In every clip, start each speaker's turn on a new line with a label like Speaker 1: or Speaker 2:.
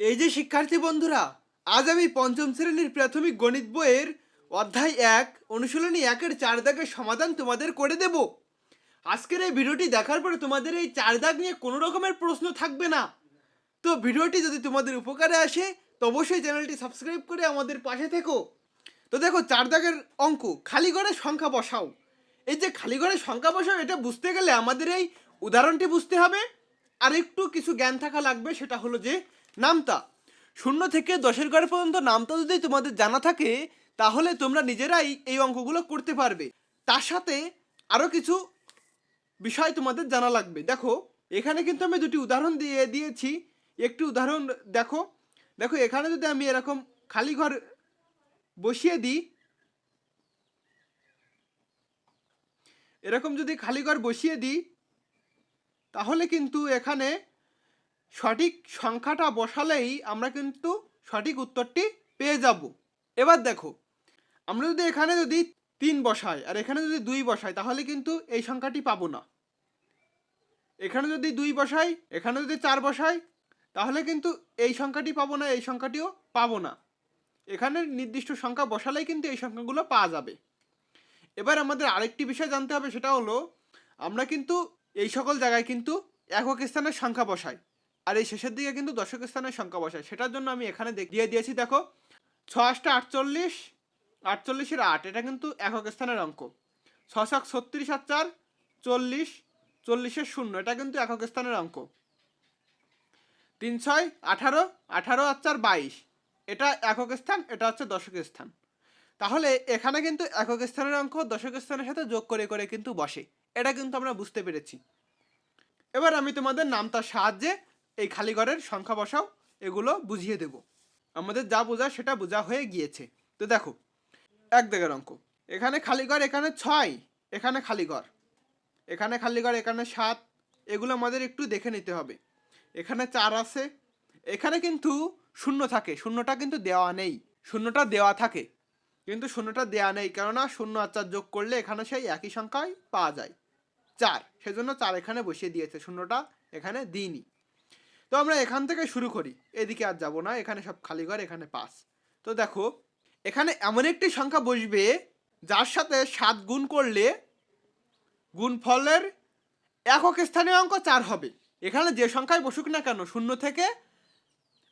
Speaker 1: এই যে শিক্ষার্থী বন্ধুরা, আজ আমি পঞ্চম শ্রেণির প্রাথমিক গণিত বইয়ের অধ্যায় এক, অনুশীলনী একের চার দাগের সমাধান তোমাদের করে দেব। আজকের এই ভিডিওটি দেখার পরে তোমাদের এই চার দাগ নিয়ে কোনো রকমের প্রশ্ন থাকবে না। তো ভিডিওটি যদি তোমাদের উপকারে আসে, তো অবশ্যই চ্যানেলটি সাবস্ক্রাইব করে আমাদের পাশে থেকো। তো দেখো, চার দাগের অঙ্ক, খালি ঘরের সংখ্যা বসাও। এই যে খালি ঘরের সংখ্যা বসাও, এটা বুঝতে গেলে আমাদের এই উদাহরণটি বুঝতে হবে। আর একটু কিছু জ্ঞান থাকা লাগবে, সেটা হলো যে নামতা। শূন্য থেকে দশের ঘর পর্যন্ত নামতা যদি তোমাদের জানা থাকে, তাহলে তোমরা নিজেরাই এই অঙ্কগুলো করতে পারবে। তার সাথে আরও কিছু বিষয় তোমাদের জানা লাগবে। দেখো, এখানে কিন্তু আমি দুটি উদাহরণ দিয়ে দিয়েছি। একটি উদাহরণ দেখো। দেখো, এখানে যদি আমি এরকম খালি ঘর বসিয়ে দিই, এরকম যদি খালি ঘর বসিয়ে দিই, তাহলে কিন্তু এখানে সঠিক সংখ্যাটা বসালেই আমরা কিন্তু সঠিক উত্তরটি পেয়ে যাব। এবার দেখো, আমরা যদি এখানে যদি তিন বসাই আর এখানে যদি দুই বসাই, তাহলে কিন্তু এই সংখ্যাটি পাবো না। এখানে যদি দুই বসাই, এখানে যদি চার বসাই, তাহলে কিন্তু এই সংখ্যাটি পাবো না, এই সংখ্যাটিও পাবো না। এখানে নির্দিষ্ট সংখ্যা বসালেই কিন্তু এই সংখ্যাগুলো পাওয়া যাবে। এবার আমাদের আরেকটি বিষয় জানতে হবে, সেটা হলো, আমরা কিন্তু এই সকল জায়গায় কিন্তু একক স্থানের সংখ্যা বসাই। আর এই শেষের দিকে কিন্তু দশক স্থানের সংখ্যা বসাই সেটার জন্য আমি এখানে দিয়ে দিয়েছি, দেখো ছ আটটা আটচল্লিশ আটচল্লিশের আট, এটা কিন্তু একক স্থানের অঙ্ক। ছ সাত ছত্রিশ আর চার, চল্লিশ চল্লিশের শূন্য, এটা কিন্তু একক স্থানের অঙ্ক। তিন ছয় আঠারো আঠারো আর চার, বাইশ, এটা একক স্থান, এটা হচ্ছে দশক স্থান। তাহলে এখানে কিন্তু একক স্থানের অঙ্ক দশক স্থানের সাথে যোগ করে করে কিন্তু বসে। এটা কিন্তু আমরা বুঝতে পেরেছি। এবার আমি তোমাদের নামতার সাহায্যে এই খালি ঘরের সংখ্যা বসাও, এগুলো বুঝিয়ে দেব। আমাদের যা বোঝা সেটা বোঝা হয়ে গিয়েছে। তো দেখো, এক দাগের অঙ্ক। এখানে খালি ঘর, এখানে ছয়, এখানে খালি ঘর। এখানে খালি ঘর, এখানে সাত, এগুলো আমাদের একটু দেখে নিতে হবে। এখানে চার আছে। এখানে কিন্তু শূন্য থাকে। শূন্যটা কিন্তু দেওয়া নেই। শূন্যটা দেওয়া থাকে। কিন্তু শূন্যটা দেওয়া নেই কেননা শূন্য আর চার যোগ করলে এখানে সেই একই সংখ্যায় পাওয়া যায়। চার, সেজন্য চার এখানে বসিয়ে দিয়েছে। শূন্যটা এখানে দিইনি। তো আমরা এখান থেকে শুরু করি। এদিকে আর যাব না, এখানে সব খালি ঘর, এখানে পাঁচ তো দেখো, এখানে এমন একটি সংখ্যা বসবে, যার সাথে সাত গুণ করলে গুণফলের একক স্থানীয় অঙ্ক চার হবে। এখানে যে সংখ্যায় বসুক না কেন, শূন্য থেকে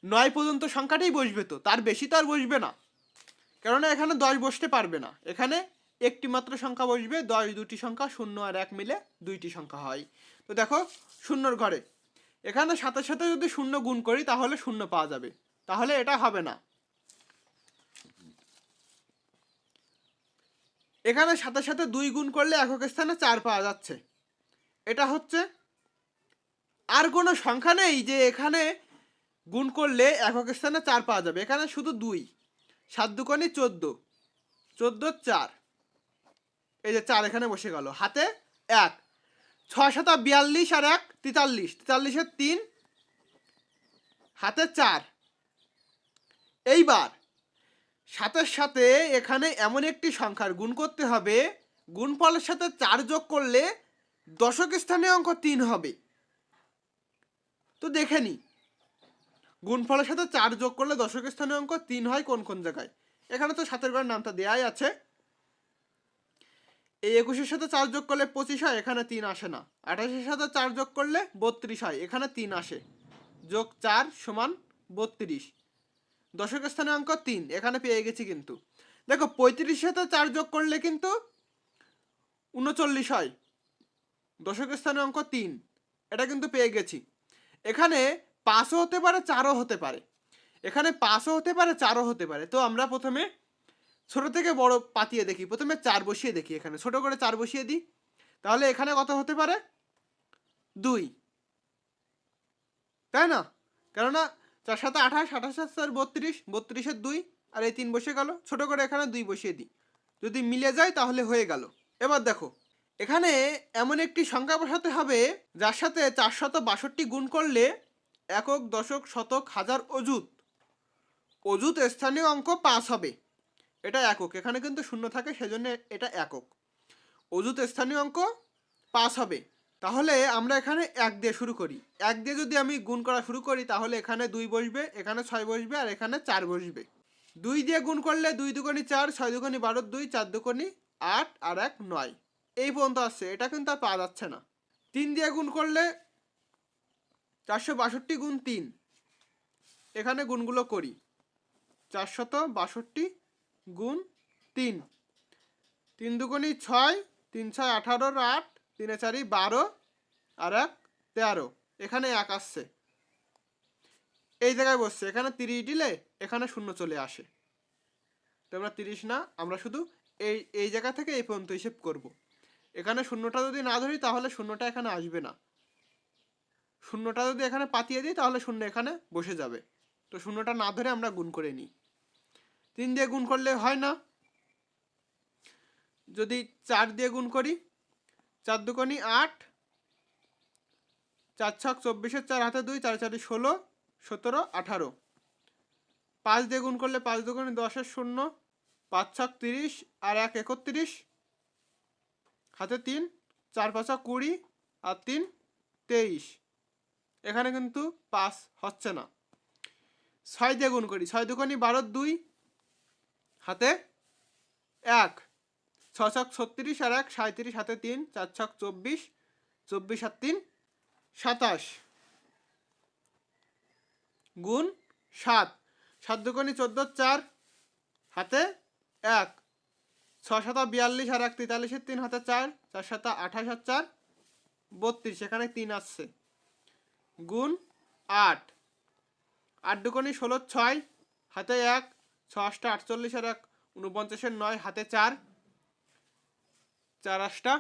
Speaker 1: নয় পর্যন্ত সংখ্যাটাই বসবে তো, তার বেশি তো আর বসবে না। কেননা এখানে দশ বসতে পারবে না। এখানে একটি মাত্র সংখ্যা বসবে, দশ দুটি সংখ্যা, শূন্য আর এক মিলে দুইটি সংখ্যা হয়। তো দেখো, শূন্যর ঘরে এখানে সাথে সাথে যদি শূন্য গুণ করি, তাহলে শূন্য পাওয়া যাবে। তাহলে এটা হবে না। এখানে সাথে সাথে দুই গুণ করলে একক স্থানে চার পাওয়া যাচ্ছে। এটা হচ্ছে, আর কোনো সংখ্যা নেই যে এখানে গুণ করলে একক স্থানে চার পাওয়া যাবে। এখানে শুধু দুই। সাত দুকোনি চোদ্দ। চোদ্দ চার। এই যে চার এখানে বসে গেল। হাতে এক। ছ শত বিয়াল্লিশ আর এক তেতাল্লিশ। তেতাল্লিশের তিন হাতে চার। এইবার সাতের সাথে এখানে এমন একটি সংখ্যার গুণ করতে হবে, গুণফলের সাথে চার যোগ করলে দশক স্থানীয় অঙ্ক তিন হবে। তো দেখে নি, গুণফলের সাথে চার যোগ করলে দশক স্থানীয় অঙ্ক তিন হয় কোন কোন জায়গায়? এখানে তো সাতের ঘরের নামটা দেয়াই আছে। এই একুশের সাথে চার যোগ করলে পঁচিশ হয়, এখানে তিন আসে না। আঠাশের সাথে চার যোগ করলে বত্রিশ হয়, এখানে তিন আসে। যোগ চার সমান বত্রিশ। দশক স্থানে অঙ্ক তিন, এখানে পেয়ে গেছি কিন্তু। দেখো, পঁয়ত্রিশের সাথে চার যোগ করলে কিন্তু উনচল্লিশ হয়। দশক স্থানে অঙ্ক তিন, এটা কিন্তু পেয়ে গেছি। এখানে পাঁচও হতে পারে, চারও হতে পারে। এখানে পাঁচও হতে পারে, চারও হতে পারে। তো আমরা প্রথমে ছোট থেকে বড় পাতিয়ে দেখি। প্রথমে চার বসিয়ে দেখি এখানে। ছোট করে চার বসিয়ে দিই। তাহলে এখানে কত হতে পারে? দুই। তাই না? কেননা চার সাথে আঠাশ আঠাশ সাত বত্রিশ বত্রিশের দুই, আর এই তিন বসে গেল। ছোট করে এখানে দুই বসিয়ে দিই। যদি মিলে যায় তাহলে হয়ে গেল। এবার দেখো, এখানে এমন একটি সংখ্যা বসাতে হবে, যার সাথে চারশত বাষট্টি গুণ করলে একক, দশক, শতক, হাজার অযুত। অযুত স্থানীয় অঙ্ক পাস হবে। এটা একক, এখানে কিন্তু শূন্য থাকে, সেজন্য এটা একক। অযুত স্থানীয় অঙ্ক পাস হবে। তাহলে আমরা এখানে এক দিয়ে শুরু করি। এক দিয়ে যদি আমি গুণ করা শুরু করি, তাহলে এখানে দুই বসবে, এখানে ছয় বসবে, আর এখানে চার বসবে। দুই দিয়ে গুণ করলে দুই দুকোনি চার, ছয় দুকোনি বারো, দুই, চার দুকোনি আট, আর এক নয়। এই পর্যন্ত আসছে, এটা কিন্তু আর পাওয়া যাচ্ছে না। তিন দিয়ে গুণ করলে চারশো বাষট্টি গুণ তিন। এখানে গুণগুলো করি। চারশত বাষট্টি গুণ তিন। তিন দুগুণি ছয়, তিন ছয় আঠারোর আট, তিনে চারি বারো, আর এক তেরো। এখানে এক আসছে। এই জায়গায় বসছে। এখানে তিরিশ দিলে এখানে শূন্য চলে আসে। তো তিরিশ না, আমরা শুধু এই এই জায়গা থেকে এই পর্যন্ত হিসেব করব। এখানে শূন্যটা যদি না ধরি, তাহলে শূন্যটা এখানে আসবে না। শূন্যটা যদি এখানে পাতিয়ে দিই, তাহলে শূন্য এখানে বসে যাবে। তো শূন্যটা না ধরে আমরা গুণ করে নিই। তিন দিয়ে গুণ করলে হয় না। যদি চার দিয়ে গুণ করি, চার দুকোনি আট, চার ছক চব্বিশের চার, হাতে দুই, চার চারি ষোলো, সতেরো, আঠারো। পাঁচ দিয়ে গুণ করলে পাঁচ দুগুণে দশের শূন্য, পাঁচ ছক তিরিশ, আর এক একত্রিশ। হাতে তিন, চার পাঁচা কুড়ি, আর তিন তেইশ। এখানে কিন্তু পাস হচ্ছে না। ছয় দিয়ে গুণ করি, ছয় দুগুণি বারো, দুই হাতে? এক ছ ছক ছত্রিশ আর এক সাঁত্রিশ হাতে তিন, চার ছক চব্বিশ চব্বিশ আর তিন, সাতাশ। গুণ সাত সাত দুগুণি চোদ্দ, চার হাতে এক ছ শত বিয়াল্লিশ আর এক তেতাল্লিশের তিন হাতে চার চার শত আঠাশ আর চার, বত্রিশ, এখানে তিন আসছে। গুণ আট আট দুগুণি ষোলো ছয়, হাতে এক ছ আটটা আটচল্লিশ আর এক উনপঞ্চাশের নয়, হাতে চার। চার আটটা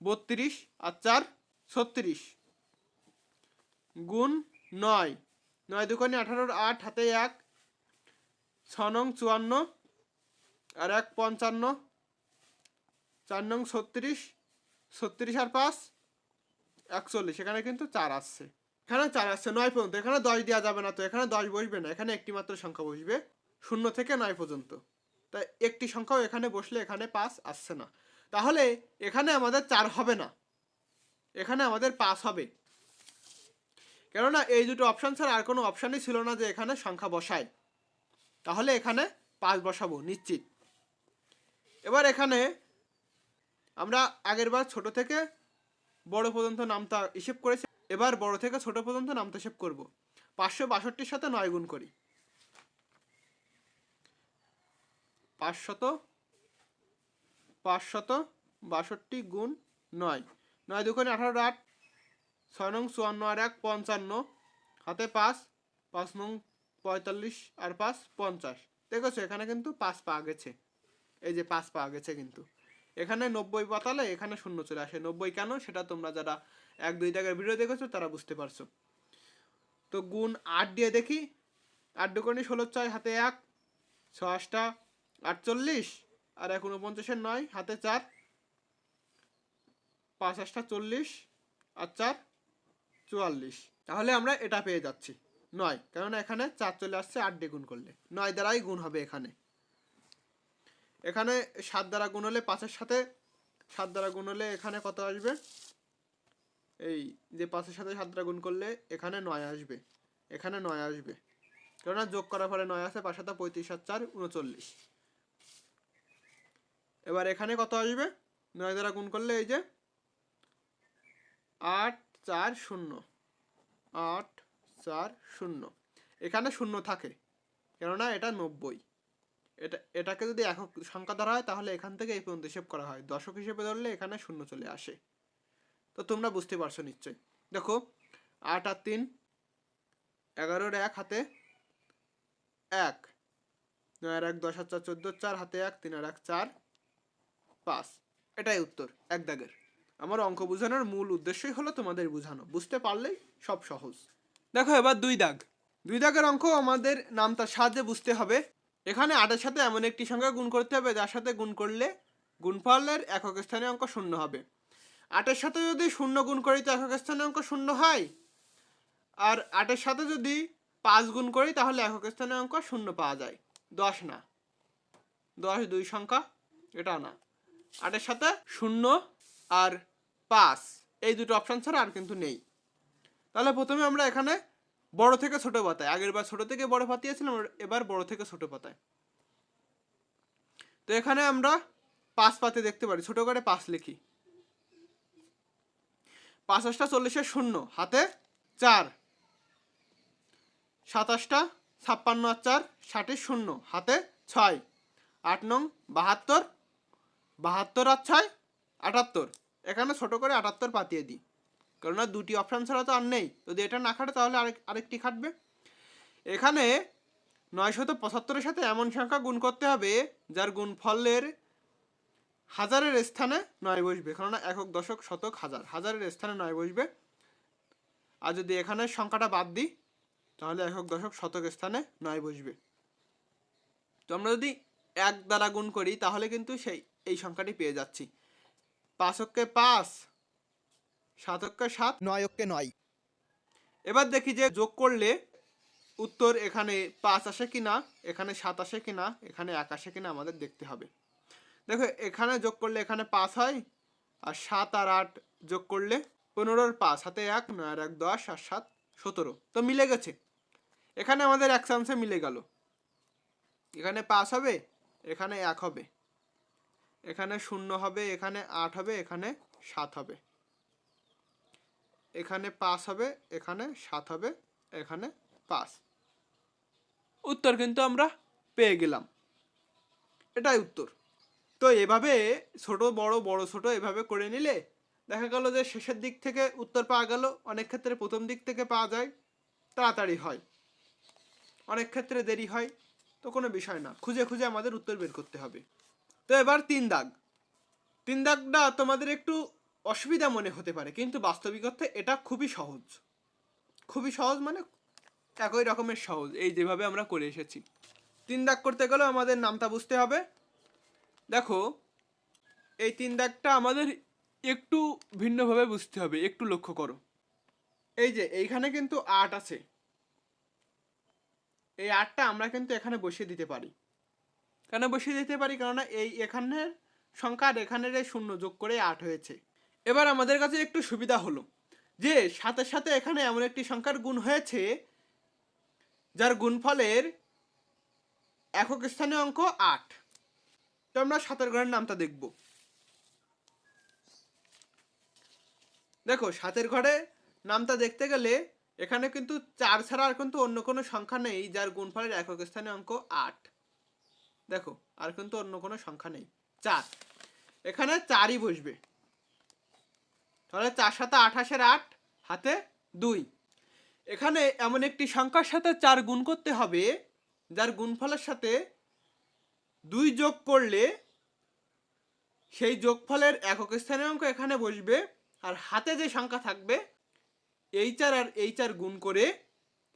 Speaker 1: বত্রিশ আর চার, ছত্রিশ। গুণ নয়। নয় দুগুণে আঠারোর আট, হাতে এক। ছ নং চুয়ান্ন আর এক পঞ্চান্ন। চার নং ছত্রিশ ছত্রিশ আর পাঁচ, একচল্লিশ। এখানে কিন্তু চার আসছে। এখানে চার আসছে, নয় পর্যন্ত। এখানে দশ দেওয়া যাবে না তো। এখানে দশ বসবে না। এখানে একটি মাত্র সংখ্যা বসবে। শূন্য থেকে নয় পর্যন্ত। তাই একটি সংখ্যাও এখানে বসলে এখানে পাঁচ আসছে না। তাহলে এখানে আমাদের চার হবে না। এখানে আমাদের পাঁচ হবে। কেননা এই দুটো অপশান ছাড়া আর কোনো অপশানই ছিল না যে এখানে সংখ্যা বসায়। তাহলে এখানে পাঁচ বসাবো, নিশ্চিত। এবার এখানে আমরা আগের বার ছোট থেকে বড় পর্যন্ত নামতা হিসেব করেছি। এবার বড় থেকে ছোট পর্যন্ত নামতা হিসেব করব। পাঁচশো বাষট্টির সাথে নয় গুণ করি। পাঁচশত পাঁচশত বাষট্টি গুণ নয়। নয় দুখানে আঠারো আট, ছয় নং চুয়ান্ন আর এক পঞ্চান্ন, হাতে পাঁচ পাঁচ নং পঁয়তাল্লিশ আর পাঁচ পঞ্চাশ। দেখেছ, এখানে কিন্তু পাঁচ পাওয়া গেছে। এই যে পাঁচ পাওয়া গেছে কিন্তু। এখানে নব্বই পাতালে এখানে শূন্য চলে আসে। নব্বই কেন? সেটা তোমরা যারা এক দুই টাকার ভিডিও দেখেছ, তারা বুঝতে পারছ। তো গুণ আট দিয়ে দেখি। আট দুকোনি ষোলো ছয়, হাতে এক ছ আটটা আটচল্লিশ, আর এক উনপঞ্চাশের নয়, হাতে চার। পাঁচ আটটা চল্লিশ, আর চার চুয়াল্লিশ। তাহলে আমরা এটা পেয়ে যাচ্ছি। নয়, কেননা এখানে চার চলে আসছে আট দিয়ে গুণ করলে। নয় দ্বারাই গুণ হবে এখানে। এখানে সাত দ্বারা গুণ হলে পাঁচের সাথে, সাত দ্বারা গুণ হলে এখানে কত আসবে? এই যে পাঁচের সাথে সাত দ্বারা গুণ করলে এখানে নয় আসবে। এখানে নয় আসবে। কেননা যোগ করার পরে নয় আছে পাঁচ সাথে পঁয়ত্রিশ সাত চার উনচল্লিশ এবার এখানে কত আসবে? নয় দ্বারা গুণ করলে এই যে আট চার শূন্য। আট চার শূন্য। এখানে শূন্য থাকে, কেননা এটা নব্বই। এটা, এটাকে যদি একক সংখ্যা ধরা হয়, তাহলে এখান থেকে এই পর্যন্ত হিসেব করা হয়। দশক হিসেবে ধরলে এখানে শূন্য চলে আসে। তো তোমরা বুঝতে পারছ নিশ্চয়ই। দেখো, আট আর তিন, এগারোর এক হাতে এক, নয় আর এক দশ আর চার, চোদ্দোর চার, হাতে এক, তিন আর এক, চার পাঁচ এটাই উত্তর, এক দাগের। আমার অঙ্ক বোঝানোর মূল উদ্দেশ্যই হলো তোমাদের বোঝানো। বুঝতে পারলেই সব সহজ। দেখো এবার দুই দাগ। দুই দাগের অঙ্ক আমাদের নামটার সাহায্যে বুঝতে হবে। এখানে আটের সাথে এমন একটি সংখ্যা গুণ করতে হবে, যার সাথে গুণ করলে গুণফলের একক স্থানে অঙ্ক শূন্য হবে। আটের সাথে যদি শূন্য গুণ করি তো একক স্থানে অঙ্ক শূন্য হয়। আর আটের সাথে যদি পাঁচ গুণ করি তাহলে একক স্থানে অঙ্ক শূন্য পাওয়া যায়। দশ না। দশ দুই সংখ্যা এটা না। আটের সাথে শূন্য আর পাঁচ। এই দুটো অপশান ছাড়া আর কিন্তু নেই। তাহলে প্রথমে আমরা এখানে বড় থেকে ছোট পাতায়, আগের বার ছোট থেকে বড় পাতিয়েছিলাম এবার বড় থেকে ছোট পাতায়। তো এখানে আমরা পাঁচ পাতে দেখতে পারি, ছোট করে পাঁচ লিখি। পাঁচাশটা চল্লিশের শূন্য, হাতে চার। সাতাশটা ছাপ্পান্ন আর চার ষাটের শূন্য, হাতে ছয়। আট নং বাহাত্তর বাহাত্তর আর ছয়? আটাত্তর। এখানে ছোট করে আটাত্তর পাতিয়ে দিই। কেননা দুটি অপশান ছাড়া তো আর নেই। যদি এটা না খাটে তাহলে আরেক আরেকটি খাটবে। এখানে নয়শত পঁচাত্তরের সাথে এমন সংখ্যা গুণ করতে হবে, যার গুণফলের হাজারের স্থানে নয় বসবে। কেননা একক, দশক, শতক, হাজার। হাজারের স্থানে নয় বসবে। আর যদি এখানে সংখ্যাটা বাদ দিই, তাহলে একক, দশক, শতক স্থানে নয় বসবে। তো আমরা যদি এক দ্বারা গুণ করি, তাহলে কিন্তু সেই এই সংখ্যাটি পেয়ে যাচ্ছি। পাঁচ অক্ষে পাঁচ সাতককে সাত
Speaker 2: নয় অক্ষে নয়।
Speaker 1: এবার দেখি যে যোগ করলে উত্তর এখানে পাঁচ আসে কি না এখানে সাত আসে কি না এখানে এক আসে কি না আমাদের দেখতে হবে। দেখো এখানে যোগ করলে এখানে পাঁচ হয় আর সাত আর আট যোগ করলে পনেরোর পাঁচ হাতে এক নয় আর এক দশ আর সাত সতেরো। তো মিলে গেছে। এখানে আমাদের এক চান্সে মিলে গেল। এখানে পাঁচ হবে এখানে এক হবে। এখানে শূন্য হবে, এখানে আট হবে, এখানে সাত হবে। এখানে পাঁচ হবে, এখানে সাত হবে, এখানে পাঁচ। উত্তর কিন্তু আমরা পেয়ে গেলাম। এটাই উত্তর। তো এভাবে ছোট, বড় বড়, ছোট এভাবে করে নিলে দেখা গেল যে শেষের দিক থেকে উত্তর পাওয়া গেল, অনেক ক্ষেত্রে প্রথম দিক থেকে পাওয়া যায়, তাড়াতাড়ি হয়। অনেক ক্ষেত্রে দেরি হয়, তো কোনো বিষয় না। খুঁজে খুঁজে আমাদের উত্তর বের করতে হবে। তো এবার তিন দাগ। তিন দাগটা তোমাদের একটু অসুবিধা মনে হতে পারে, কিন্তু বাস্তবিক অর্থে এটা খুবই সহজ। খুবই সহজ মানে একই রকমের সহজ, এই যেভাবে আমরা করে এসেছি। তিন দাগ করতে গেলেও আমাদের নামটা বুঝতে হবে। দেখো, এই তিন দাগটা আমাদের একটু ভিন্নভাবে বুঝতে হবে, একটু লক্ষ্য করো। এই যে, এইখানে কিন্তু আট আছে। এই আটটা আমরা কিন্তু এখানে বসিয়ে দিতে পারি। কেন বসিয়ে দিতে পারি? কেননা এই এখানের সংখ্যা আর এখানের এই শূন্য যোগ করে আট হয়েছে। এবার আমাদের কাছে একটু সুবিধা হলো যে, সাথে সাথে এখানে এমন একটি সংখ্যার গুণ হয়েছে, যার গুণফলের একক স্থানীয় অঙ্ক আট। তো আমরা সাতের ঘরের নামটা দেখব। দেখো, সাতের ঘরে নামটা দেখতে গেলে এখানে কিন্তু চার ছাড়া আর কিন্তু অন্য কোনো সংখ্যা নেই, যার গুণফলের একক স্থানীয় অঙ্ক আট। দেখো, আর কিন্তু অন্য কোনো সংখ্যা নেই। চার। এখানে চারই বসবে। তাহলে চার সাথে আঠাশের আট, হাতে দুই। এখানে এমন একটি সংখ্যার সাথে চার গুণ করতে হবে, যার গুণফলের সাথে দুই যোগ করলে সেই যোগফলের একক স্থানীয় অঙ্ক এখানে বসবে। আর হাতে যে সংখ্যা থাকবে, এই চার আর এই চার গুণ করে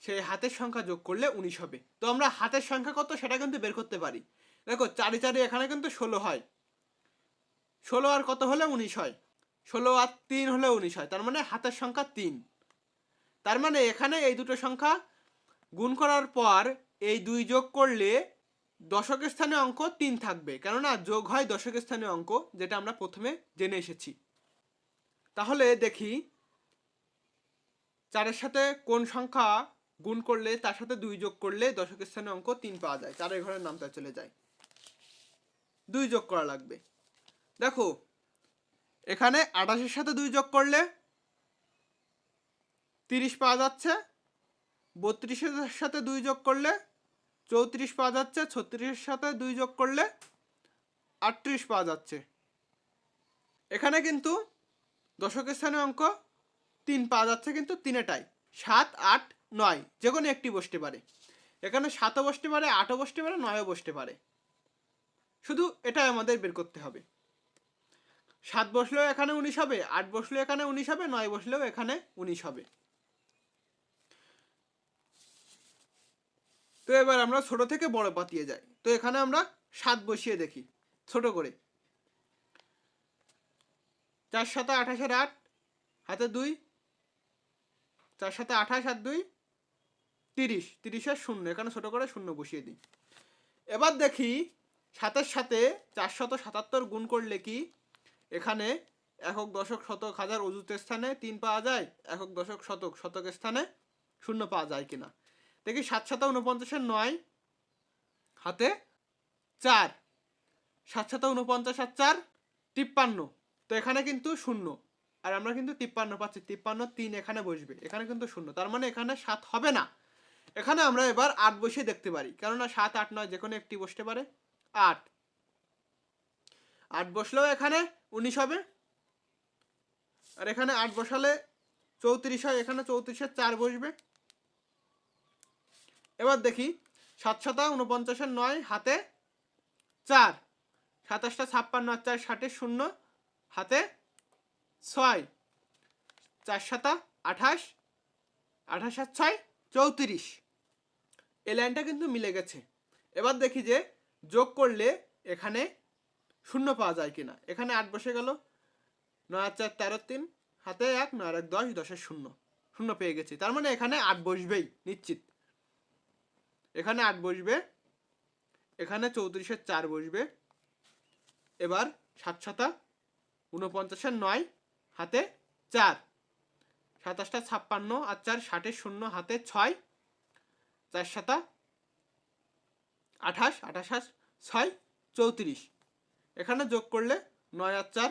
Speaker 1: সেই হাতের সংখ্যা যোগ করলে উনিশ হবে। তো আমরা হাতের সংখ্যা কত সেটা কিন্তু বের করতে পারি। দেখো, চারি চারি এখানে কিন্তু ষোলো হয়। ষোলো আর কত হলে উনিশ হয়? ষোলো আর তিন হলে উনিশ হয়। তার মানে হাতের সংখ্যা তিন। তার মানে এখানে এই দুটো সংখ্যা গুণ করার পর এই দুই যোগ করলে দশকের স্থানে অঙ্ক তিন থাকবে। কেননা যোগ হয় দশকের স্থানে অঙ্ক, যেটা আমরা প্রথমে জেনে এসেছি। তাহলে দেখি, চারের সাথে কোন সংখ্যা গুণ করলে, তার সাথে দুই যোগ করলে দশক স্থানে অঙ্ক তিন পাওয়া যায়। চারের ঘরের নামটা চলে যায়। দুই যোগ করা লাগবে। দেখো, এখানে আঠাশের সাথে দুই যোগ করলে তিরিশ পাওয়া যাচ্ছে, বত্রিশের সাথে দুই যোগ করলে চৌত্রিশ পাওয়া যাচ্ছে, ছত্রিশের সাথে দুই যোগ করলে আটত্রিশ পাওয়া যাচ্ছে। এখানে কিন্তু দশকের স্থানে অঙ্ক তিন পাওয়া যাচ্ছে, কিন্তু তিনেটাই সাত, আট নয়, যে কোনো একটি বসতে পারে। এখানে সাতও বসতে পারে, আটও বসতে পারে, নয়ও বসতে পারে। শুধু এটাই আমাদের বের করতে হবে। সাত বসলেও এখানে উনিশ হবে, আট বসলেও এখানে উনিশ হবে, নয় বসলেও এখানে উনিশ হবে। তো এবার আমরা ছোট থেকে বড় পাতিয়ে যাই। তো এখানে আমরা সাত বসিয়ে দেখি, ছোট করে। চার সাথে আঠাশের আট, হাতে দুই। চার সাথে আঠাশ আর দুই তিরিশ তিরিশের শূন্য, এখানে ছোট করে শূন্য বসিয়ে দিই। এবার দেখি সাতের সাথে চারশত সাতাত্তর গুণ করলে কি? এখানে একক, দশক, শতক, হাজার অযুত স্থানে তিন পাওয়া যায়, একক, দশক, শতক শতক স্থানে শূন্য পাওয়া যায় কিনা? দেখি সাত সাতা উনপঞ্চাশের নয়, হাতে চার সাত সাতা উনপঞ্চাশ আর চার, তিপ্পান্ন। তো এখানে কিন্তু শূন্য, আর আমরা কিন্তু তিপ্পান্ন পাচ্ছি, তিপ্পান্ন তিন এখানে বসবে, এখানে কিন্তু শূন্য, তার মানে এখানে সাত হবে না। এখানে আমরা এবার আট বসে দেখতে পারি, কেননা সাত, আট, নয় যে কোনো একটি বসতে পারে। আট। আট বসলেও এখানে উনিশ হবে। আর এখানে আট বসালে চৌত্রিশ হয়, এখানে চৌত্রিশের চার বসবে। এবার দেখি, সাত সাতা উনপঞ্চাশের নয়, হাতে চার। সাতাশটা ছাপ্পান্ন আর চার ষাটের শূন্য, হাতে ছয়। চার সাতা, আঠাশ। আঠাশ আর ছয় চৌত্রিশ। এই লাইনটা কিন্তু মিলে গেছে। এবার দেখি যে যোগ করলে এখানে শূন্য পাওয়া যায় কিনা। এখানে আট বসে গেল। নয় আর চার তেরো তিন, হাতে এক, নয় এক দশ, দশের শূন্য। শূন্য পেয়ে গেছি। তার মানে এখানে আট বসবেই, নিশ্চিত। এখানে আট বসবে, এখানে চৌত্রিশের চার বসবে। এবার সাত সাতা উনপঞ্চাশের নয়, হাতে চার। সাতাশটা ছাপ্পান্ন আর চার ষাটের শূন্য, হাতে ছয় চার সাতা আঠাশ আঠাশ আর ছয়, চৌত্রিশ। এখানে যোগ করলে নয় আর চার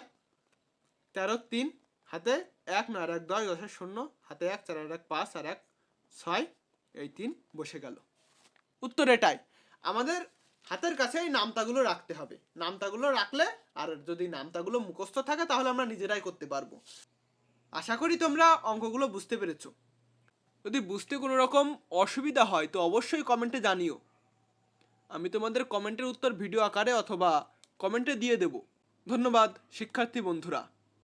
Speaker 1: তেরো তিন, হাতে এক, নয় এক দশ, দশের শূন্য, হাতে এক, চার এক পাঁচ আর এক ছয়, এই তিন বসে গেল। উত্তর এটাই, আমাদের হাতের কাছে এই নামতাগুলো রাখতে হবে। নামতাগুলো রাখলে আর যদি নামতাগুলো মুখস্থ থাকে তাহলে আমরা নিজেরাই করতে পারব। আশা করি তোমরা অঙ্কগুলো বুঝতে পেরেছ। যদি বুঝতে কোনো রকম অসুবিধা হয়, তো অবশ্যই কমেন্টে জানিও। আমি তোমাদের কমেন্টের উত্তর ভিডিও আকারে অথবা কমেন্টে দিয়ে দেব। ধন্যবাদ, শিক্ষার্থী বন্ধুরা।